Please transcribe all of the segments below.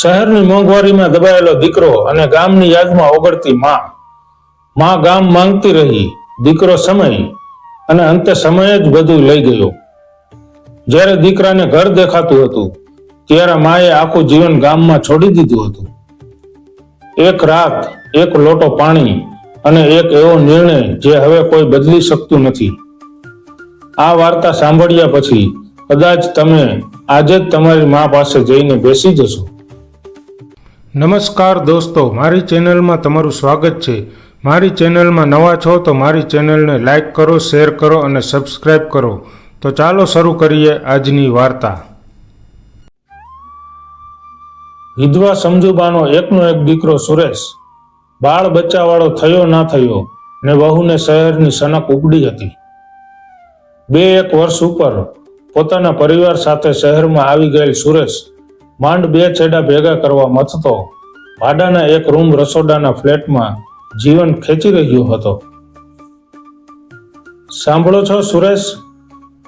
શહેરની મોંઘવારીમાં દબાયેલો દીકરો અને ગામની યાદમાં ઓગળતી માં. માં ગામ માંગતી રહી, દીકરો સમય અને અંતે સમય જ બધું લઈ ગયો. જ્યારે દીકરાને ઘર દેખાતું હતું, ત્યારે માએ આખું જીવન ગામમાં છોડી દીધું હતું. એક રાત, એક લોટો પાણી અને એક એવો નિર્ણય જે હવે કોઈ બદલી શકતું નથી. આ વાર્તા સાંભળ્યા પછી કદાચ તમે આજે જ તમારી મા પાસે જઈને બેસી જશો. નમસ્કાર દોસ્તો, મારી ચેનલમાં તમારું સ્વાગત છે. મારી ચેનલમાં નવા છો તો મારી ચેનલને લાઇક કરો, શેર કરો અને સબસ્ક્રાઇબ કરો. તો ચાલો શરૂ કરીએ આજની વાર્તા. વિધવા સમજુબાનો એકનો એક દીકરો સુરેશ, બાળ બચ્ચાવાળો થયો ના થયો ને વહુને શહેરની સનક ઉપડી હતી. બે એક વર્ષ ઉપર પોતાના પરિવાર સાથે શહેરમાં આવી ગયેલ સુરેશ માંડ બે છેડા ભેગા કરવા મથતો, ભાડાના એક રૂમ રસોડાના ફ્લેટમાં જીવન ખેંચી રહ્યો હતો. સાંભળો છો સુરેશ?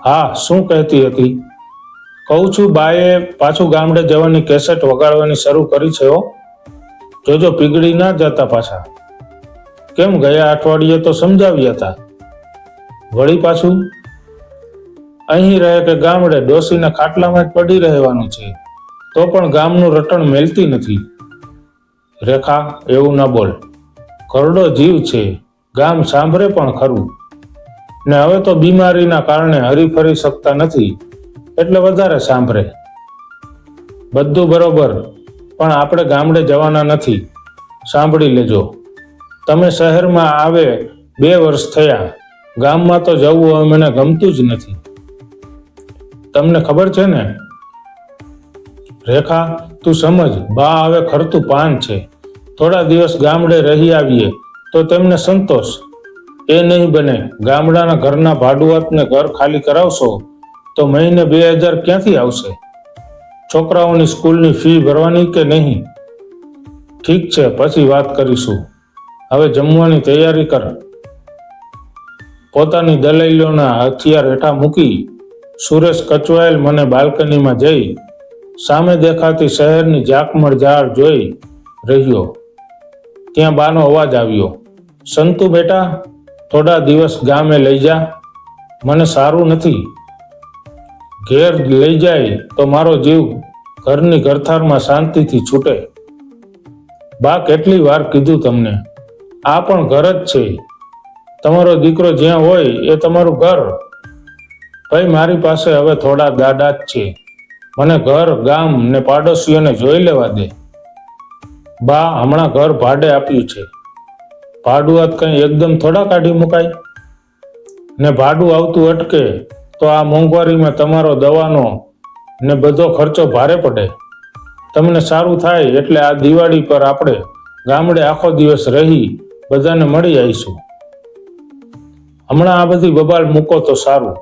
હા, શું કહેતી હતી? કહું છું, બાએ પાછું ગામડે જવાની કેસેટ વગાડવાની શરૂ કરી છે હો. જોજો, પીગળી ના જતા પાછા. કેમ ગયા અઠવાડિયે તો સમજાવ્યા હતા. વળી પાછું? અહીં રહે કે ગામડે, ડોસીના ખાટલામાં જ પડી રહેવાનું છે. તો પણ ગામનું રટણ મેલતી નથી. રેખા, એવું ન બોલ. ઘરડો જીવ છે. ગામ સાંભળે પણ ખરું. ને હવે તો બીમારીના કારણે હરીફરી શકતા નથી. એટલે વધારે સાંભળે. બધું બરોબર, પણ આપણે ગામડે જવાના નથી. સાંભળી લેજો. તમે શહેરમાં આવે બે વર્ષ થયા. ગામમાં તો જવું હવે મને ગમતું જ નથી. તમને ખબર છે ને? રેખા, તું સમજ, બા હવે ખરતું પાન છે. થોડા દિવસ ગામડે રહી આવીએ, તો તેમને સંતોષ. એ નહીં બને, ગામડાના ઘરના ભાડુઆતને ઘર ખાલી કરાવશો, તો મહિને બે હજાર ક્યાંથી આવશે? છોકરાઓની સ્કૂલની ફી ભરવાની કે નહીં? ઠીક છે, પછી વાત કરીશું. હવે જમવાની તૈયારી કર. પોતાની દલાઈલોના હથિયાર હેઠા મૂકી, સુરેશ કચવાયેલ મને બાલ્કનીમાં જઈ સામે દેખાતી શહેરની ઝાકમળ ઝાડ જોઈ રહ્યો. ત્યાં બાનો અવાજ આવ્યો, સંતુ બેટા, થોડા દિવસ ગામે લઈ જા. મને સારું નથી. ઘેર લઈ જાય તો મારો જીવ ઘરની ઘરથારમાં શાંતિથી છૂટે. બા, કેટલી વાર કીધું તમને. આ પણ ઘર જ છે. તમારો દીકરો જ્યાં હોય એ તમારું ઘર. ભાઈ, મારી પાસે હવે થોડા દાડા જ છે. મને ઘર, ગામ ને પાડોશીઓને જોઈ લેવા દે. બા, હમણાં ઘર ભાડે આપ્યું છે. ભાડું ભાડુઆત કંઈ એકદમ થોડા કાઢી મુકાય? ને ભાડું આવતું અટકે તો આ મોંઘવારીમાં તમારો દવાનો ને બધો ખર્ચો ભારે પડે. તમને સારું થાય એટલે આ દિવાળી પર આપણે ગામડે આખો દિવસ રહી બધાને મળી આવીશું. હમણાં આ બધી બબાલ મૂકો તો સારું.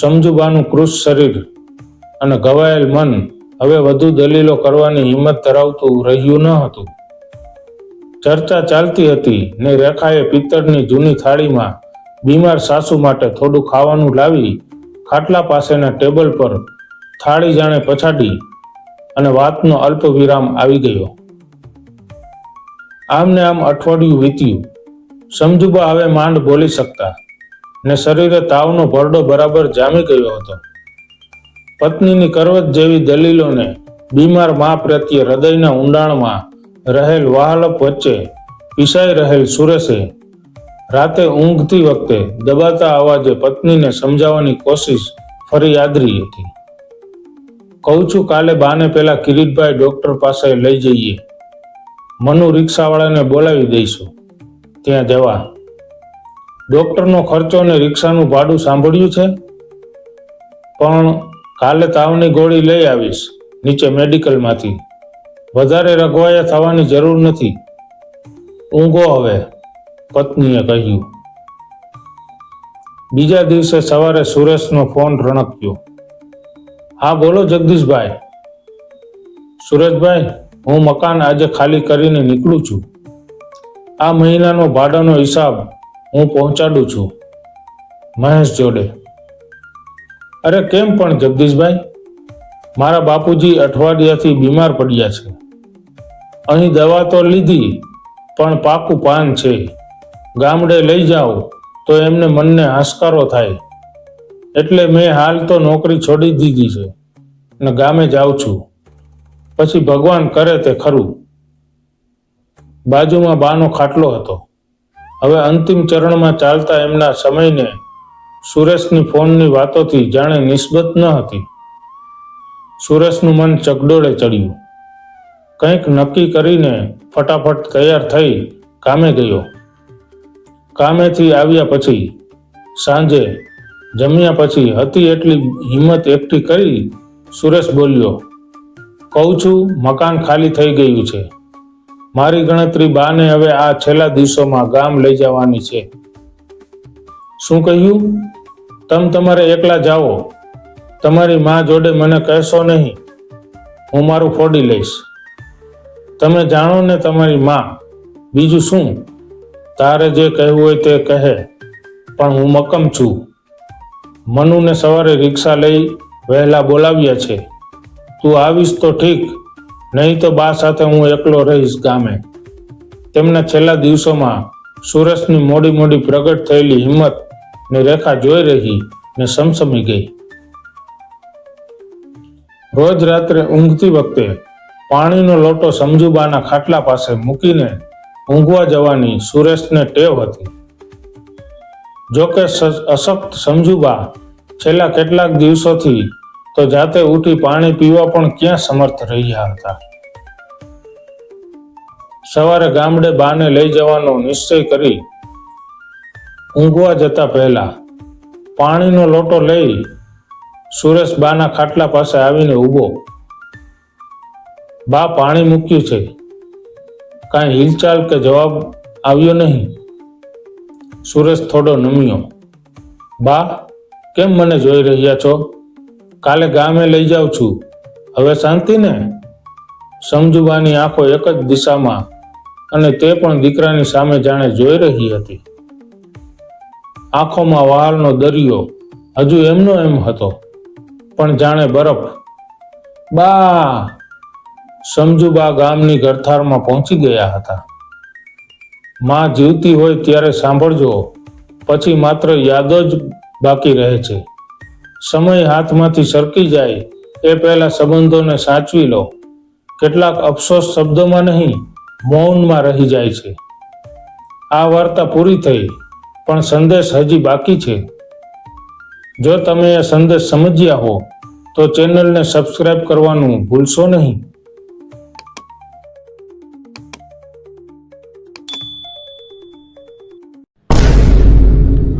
સમજુબાનું કૃષ શરીર અને ઘવાયેલ મન હવે વધુ દલીલો કરવાની હિંમત ધરાવતું રહ્યું ન હતું. ચર્ચા ચાલતી હતી ને રેખાએ પિત્તળની જૂની થાળીમાં બીમાર સાસુ માટે થોડું ખાવાનું લાવી ખાટલા પાસેના ટેબલ પર થાળી જાણે પછાડી અને વાતનો અલ્પ વિરામ આવી ગયો. આમ ને આમ અઠવાડિયું વીત્યું. સમજુબા હવે માંડ બોલી શકતા ને શરીરે તાવનો ભરડો બરાબર જામી ગયો હતો. પત્નીની કરવત જેવી દલીલોને બીમાર મા પ્રત્યે હૃદયના ઊંડાણમાં રહેલ વાહલપ વચ્ચે પીસાઈ રહેલ સુરેશે રાતે ઊંઘતી વખતે દબાતા અવાજે પત્નીને સમજાવવાની કોશિશ ફરી યાદરી હતી. કહું છું, કાલે બાને પેલા કિરીટભાઈ ડોક્ટર પાસે લઈ જઈએ. મનુ રિક્ષાવાળાને બોલાવી દઈશું. ત્યાં જવા. ડોક્ટરનો ખર્ચો અને રિક્ષાનું ભાડું સાંભળ્યું છે? પણ કાલે તાવની ગોળી લઈ આવીશ, નીચે મેડિકલમાંથી. વધારે રઘવાયા થવાની જરૂર નથી. ઊંઘો હવે, પત્નીએ કહ્યું. બીજા દિવસે સવારે સુરેશનો ફોન રણક્યો. હા, બોલો જગદીશભાઈ. સુરેશભાઈ, હું મકાન આજે ખાલી કરીને નીકળું છું. આ મહિનાનો ભાડાનો હિસાબ હું પહોંચાડું છું. મહેશ જોડે. અરે કેમ પણ જગદીશભાઈ? મારા બાપુજી અઠવાડિયાથી બીમાર પડ્યા છે. અહીં દવા તો લીધી, પણ પાકું પાન છે. ગામડે લઈ જાઓ, તો એમને મનને હાશકારો થાય. એટલે મેં હાલ તો નોકરી છોડી દીધી છે ને ગામે જાઉં છું. પછી ભગવાન કરે તે ખરું. બાજુમાં બાનો ખાટલો હતો. હવે અંતિમ ચરણમાં ચાલતા એમના સમયને સુરેશની ફોનની વાતોથી જાણે નિસ્બત ન હતી. સુરેશનું મન ચગડોળે ચડ્યું. કંઈક નક્કી કરીને ફટાફટ તૈયાર થઈ કામે ગયો. કામેથી આવ્યા પછી, સાંજે જમ્યા પછી હતી એટલી હિંમત એકઠી કરી સુરેશ બોલ્યો, કહું છું, મકાન ખાલી થઈ ગયું છે. મારી ગણતરી બાને હવે આ છેલ્લા દિવસોમાં ગામ લઈ જવાની છે. શું કહ્યું? તમ તમારે એકલા જાઓ. તમારી મા જોડે મને કહેશો નહીં. હું મારું ફોડી લઈશ. તમે જાણો ને તમારી મા. બીજું શું? તારે જે કહેવું હોય તે કહે, પણ હું મક્કમ છું. મનુને સવારે રિક્ષા લઈ વહેલા બોલાવ્યા છે. તું આવીશ તો ઠીક, નહીં તો બા સાથે હું એકલો રહીશ ગામે. તેમના છેલ્લા દિવસોમાં સુરેશની મોડી મોડી પ્રગટ થયેલી હિંમત ને રેખા જોઈ રહી ને સમસમી ગઈ. રોજ રાત્રે ઊંઘતી વખતે પાણીનો લોટો સમજુબાના ખાટલા પાસે મૂકીને ઊંઘવા જવાની સુરેશને ટેવ હતી. જોકે અશક્ત સમજુબા છેલ્લા કેટલાક દિવસોથી તો જાતે ઉઠી પાણી પીવા પણ ક્યાં સમર્થ રહ્યા હતા. સવારે ગામડે બાને લઈ જવાનો નિશ્ચય કરી ઊંઘવા જતા પહેલા પાણીનો લોટો લઈ સુરેશ બાના ખાટલા પાસે આવીને ઊભો. બા, પાણી મૂક્યું છે. કાંઈ હિલચાલ કે જવાબ આવ્યો નહીં. સુરેશ થોડો નમ્યો. બા, કેમ મને જોઈ રહ્યા છો? કાલે ગામે લઈ જાઉં છું. હવે શાંતિ ને સમજુબાની આંખો એક જ દિશામાં અને તે પણ દીકરાની સામે જાણે જોઈ રહી હતી. આંખોમાં વાળનો દરિયો હજુ એમનો એમ હતો. પણ જાણે બરફ. બા! સમજુબા ગામની ગરથારમાં પહોંચી ગયા હતા. માં જીવતી હોય ત્યારે સાંભળજો. પછી માત્ર યાદો જ બાકી રહે છે. સમય હાથમાંથી સરકી જાય. એ પહેલા સંબંધોને સાચવી લો. કેટલાક અફસોસ શબ્દોમાં નહીં, મૌનમાં રહી જાય છે. આ વાર્તા પૂરી થઈ. પણ સંદેશ હજી બાકી છે. જો તમે એ સંદેશ સમજ્યા હો, તો ચેનલને સબસ્ક્રાઇબ કરવાનું ભૂલશો નહીં.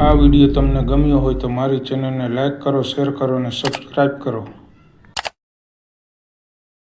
આ વીડિયો તમને ગમ્યો હોય તો મારી ચેનલને લાઈક કરો, શેર કરો અને સબસ્ક્રાઇબ કરો.